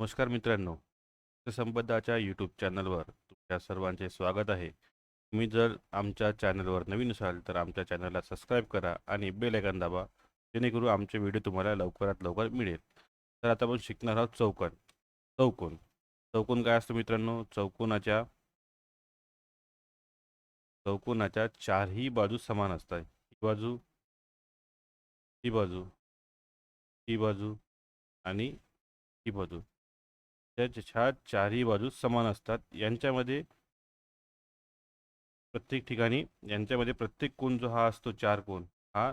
नमस्कार मित्रांनो. संपदाच्या यूट्यूब चॅनलवर तुमच्या सर्वांचे स्वागत आहे. तुम्ही जर आमच्या चॅनलवर नवीन असाल तर आमच्या चॅनलला सबस्क्राईब करा आणि बेल आयकॉन दाबा जेणेकरून आमचे व्हिडिओ तुम्हाला लवकरात लवकर मिळेल. तर आता आपण शिकणार आहोत चौकोन. चौकोन. चौकोन काय असतो मित्रांनो? चौकोनाच्या चौकोनाच्या चारही बाजू समान असतात. ही बाजू ही बाजू ही बाजू आणि ही बाजू. त्याच्या चारही बाजू समान असतात. यांच्यामध्ये प्रत्येक ठिकाणी यांच्यामध्ये प्रत्येक कोण जो हा असतो चार कोण हा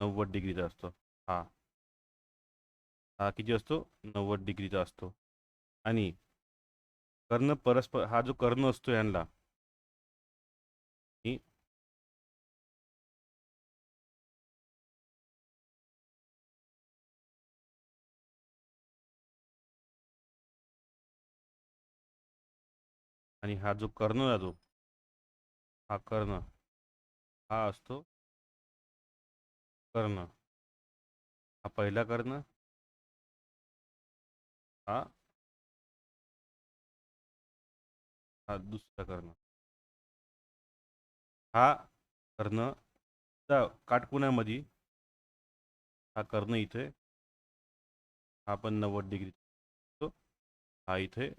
नव्वद डिग्रीचा असतो. हा. हा किती असतो? नव्वद डिग्रीचा असतो. आणि कर्ण परस्पर हा जो कर्ण असतो यांना आणि हा जो कर्ण जातो हा कर्ण हा असतो कर्ण. हा पहिला कर्ण हा हा दुसरा कर्ण. हा कर्ण चा हा कर्ण इथे हा पण नव्वद डिग्री हा इथे.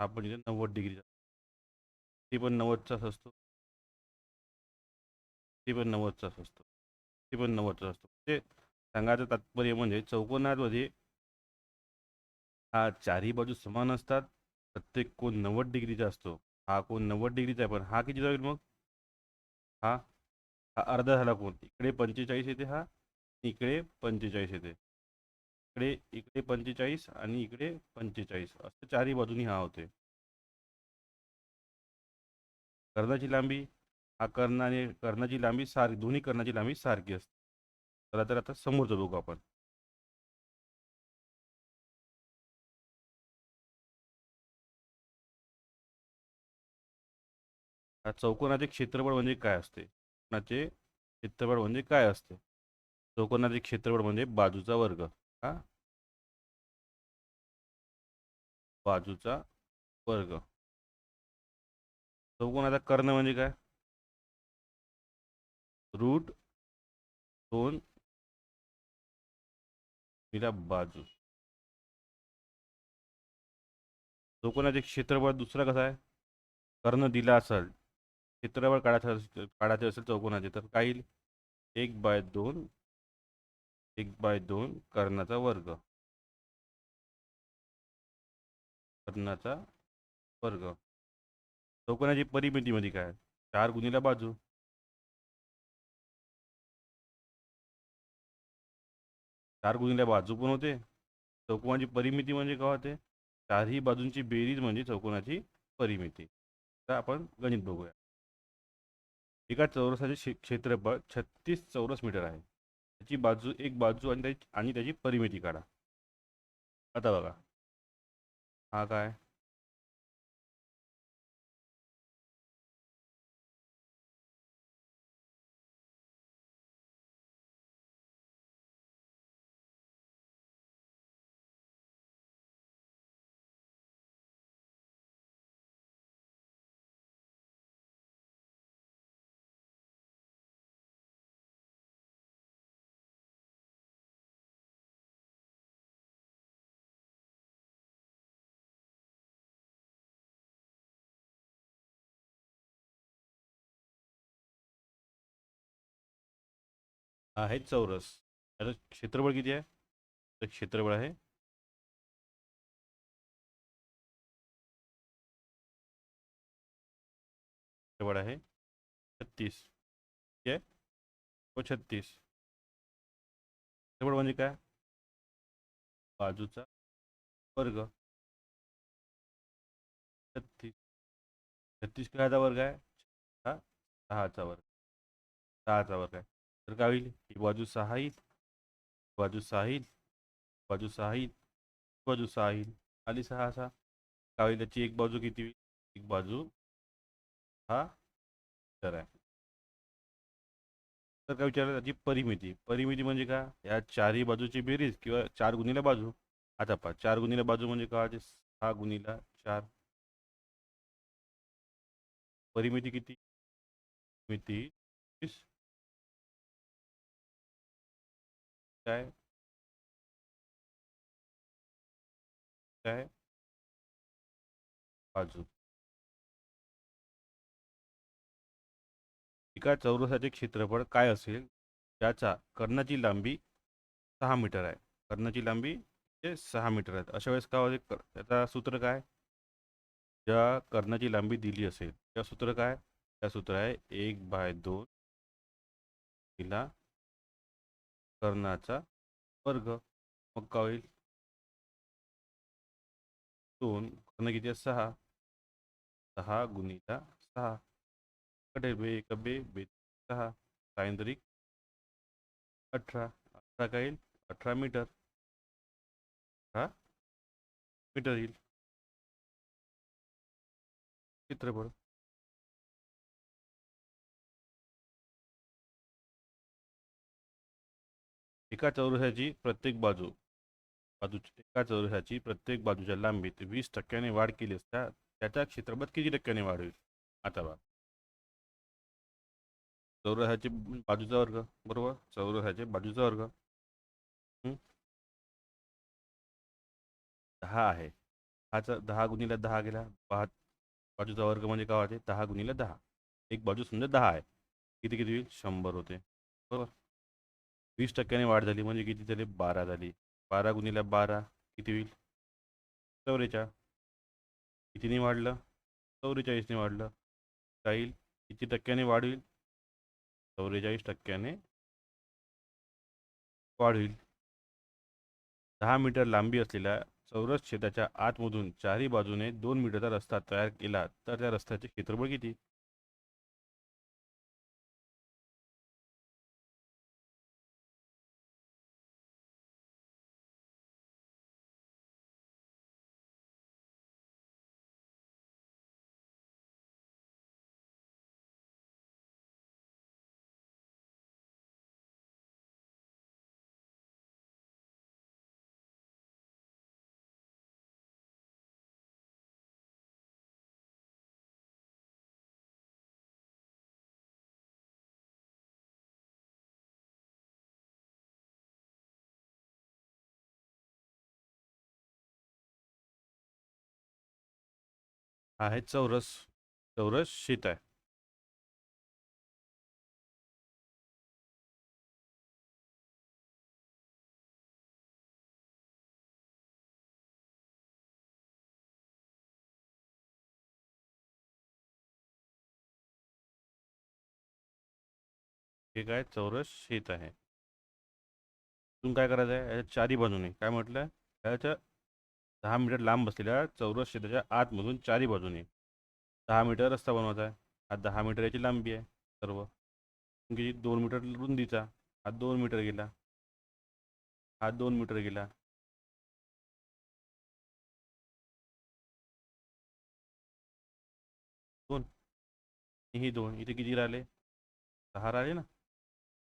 हा पण इथे नव्वद डिग्रीचा ती पण नव्वदचाच असतो. ती पण नव्वदचाच असतो. ती पण नव्वदचा असतो. म्हणजे सांगायचं तात्पर्य म्हणजे चौकोनामध्ये हा चारही बाजू समान असतात. प्रत्येक कोण नव्वद डिग्रीचा असतो. हा कोण नव्वद डिग्रीचा आहे. पण हा किती जाईल मग? हा हा अर्धा झाला कोण इकडे पंचेचाळीस येते हा इकडे पंचेचाळीस येते. इकडे इकडे पंचेचाळीस आणि इकडे पंचेचाळीस. असं चारही बाजूनी हा होते कर्णाची लांबी हा कर्णाने कर्णाची लांबी सारखी दोन्ही कर्णाची लांबी सारखी असते. चला तर आता समोरचं बघू आपण. चौकोनाचे क्षेत्रफळ म्हणजे काय असते? चौकोनाचे क्षेत्रफळ म्हणजे काय असते? चौकोनाचे क्षेत्रफळ म्हणजे बाजूचा वर्ग. हा? बाजूचा वर्ग. चौकोनाचा कर्ण म्हणजे काय? रूट दोन तिला बाजू. चौकोनाचे क्षेत्रफळ दुसरा कसा आहे? कर्ण दिला असेल. क्षेत्रफळ काढायचं असेल काढायचे असेल चौकोनाचे तर काय येईल? एक बाय दोन एक बाय दोन कर्णाचा वर्ग. कर्णाचा वर्ग. चौकोनाची परिमितीमध्ये काय? चार गुणीला बाजू. चार गुणीला बाजू पण होते. चौकोनाची परिमिती म्हणजे काय होते? चारही बाजूंची बेरीज म्हणजे चौकोनाची परिमिती. तर आपण गणित बघूया. एका चौरसाचे क्षे क्षेत्रफळ छत्तीस चौरस मीटर आहे. त्याची बाजू एक बाजू आणि त्याची आणि त्याची परिमिती काढा. आता बघा. हा काय आहे चौरस. त्याचं क्षेत्रफळ किती आहे? तर क्षेत्रफळ आहे क्षेत्रफळ आहे छत्तीस. ठीक आहे? व छत्तीस. क्षेत्रफळ म्हणजे काय? बाजूचा वर्ग. छत्तीस. छत्तीस कायचा वर्ग आहे? हा सहाचा वर्ग. सहाचा वर्ग आहे. तर काय होईल? ही बाजू सहा येईल. बाजू सहा येईल. बाजू सहा येईल. बाजू सहा येईल. आली सहा सहा काय होईल? त्याची एक बाजू किती होईल? एक बाजू हा तर आहे. तर काय विचारलं? त्याची परिमिती. परिमिती म्हणजे काय या चारही बाजूची बेरीज किंवा चार गुणीला बाजू. आता पहा चार गुणीला बाजू म्हणजे काय? सहा गुणीला चार. परिमिती किती? मिती वीस. काय काय बाजू एका चौरसाचे क्षेत्रफळ काय असेल? ज्याचा कर्णाची लांबी सहा मीटर आहे. कर्णाची लांबी हे सहा मीटर आहे अशा वेळेस काय होते? त्याचा सूत्र काय? ज्या कर्णाची लांबी दिली असेल त्या सूत्र काय? त्या सूत्र आहे एक बाय दोन. तिला कर्णाचा वर्ग. मग का होईल दोन कर्ण किती सहा. सहा गुणिला सहा. कटे बे एक बे बे सहा. सायंत्रिक अठरा. अठरा काय येईल? अठरा मीटर. अठरा मीटर येईल. चित्रपट एका चौरसाची प्रत्येक बाजू बाजू एका चौरसाची प्रत्येक बाजूच्या लांबीत वीस टक्क्याने वाढ केली असता त्याच्या क्षेत्रफळ किती टक्क्याने वाढ होईल आता बघा. चौरसाचे बाजूचा वर्ग बरोबर? चौरसाचे बाजूचा वर्ग. दहा आहे. दहाचा दहा गुणिले दहा गेला. पाच बाजूचा वर्ग म्हणजे काय होते? दहा गुणिले दहा. एक बाजू समजा दहा आहे. किती किती होईल? शंभर होते. बरोबर? वीस टक्क्याने वाढ झाली म्हणजे किती झाली? बारा झाली. बारा गुणिले बारा किती होईल? चौवेचाळ कितीने वाढलं? चौवेचाळीसने वाढलं. जाईल. किती टक्क्याने वाढ होईल? चौवेचाळीस टक्क्याने वाढ होईल. दहा मीटर लांबी असलेल्या चौरस शेताच्या आतमधून चारही बाजूने दोन मीटरचा रस्ता तयार केला तर त्या रस्त्याचे क्षेत्रफळ किती? आहे चौरस चौरस शीत आहे. ठीक आहे चौरस शीत आहे. अजून काय करायचं आहे याच्या चारी बाजूने. काय म्हटलं? याच्या दहा मीटर लांब बसलेल्या चौरस शेताच्या आतमधून चारी बाजूने. दहा मीटर रस्ता बनवायचा आहे. हा दहा मीटर याची लांबी आहे सर्व. किती दोन मीटर रुंदीचा. हा दोन मीटर गेला. हा दोन मीटर गेला. दोन. ही दोन. इथे किती राहिले? दहा राहिले ना?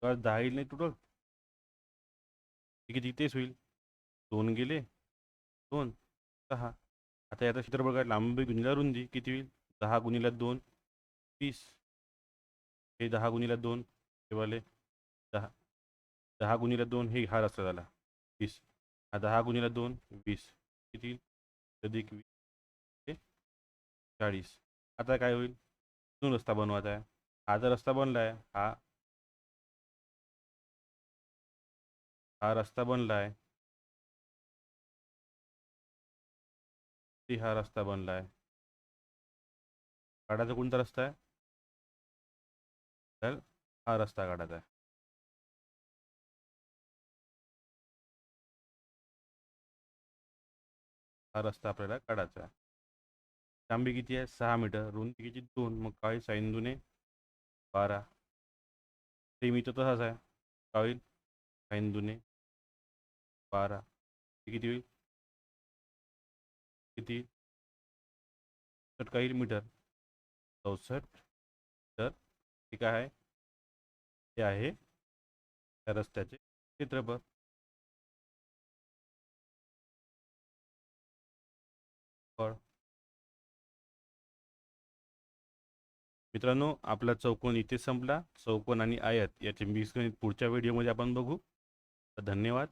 तर दहा येईल नाही टोटल किती तेच होईल? दोन गेले. दोन सहा. आता याचा क्षेत्रफळ काय लांबी गुणिला रुंदी किती होईल? दहा गुणिला दोन वीस हे दहा गुणिला दोन हे वाले दहा. दहा गुणिला दोन हे हा रस्ता झाला. वीस हा दहा गुणिला दोन वीस. किती अधिक वीस. हे चाळीस. आता काय होईल? दोन रस्ता बनवायचा आहे. हा जर रस्ता बनला आहे हा हा रस्ता बनला आहे. हा रस्ता बनला आहे. काढायचा कोणता रस्ता आहे? तर हा रस्ता काढायचा आहे. हा रस्ता आपल्याला काढायचा आहे. लांबी किती आहे? सहा मीटर. रुंदी किती? दोन. मग काळी साईन दुने बारा. सेमी तर तसाच आहे. काळी साईन दुने बारा. किती होईल? किती? चौसष्ट काही मीटर चौसष्ट मीटर ठीक आहे? हे आहे त्या रस्त्याचे चित्रपट मित्रांनो आपला चौकोन इथे संपला. चौकोन आणि आयत याचे बीजगणित पुढच्या व्हिडिओमध्ये आपण बघू. धन्यवाद.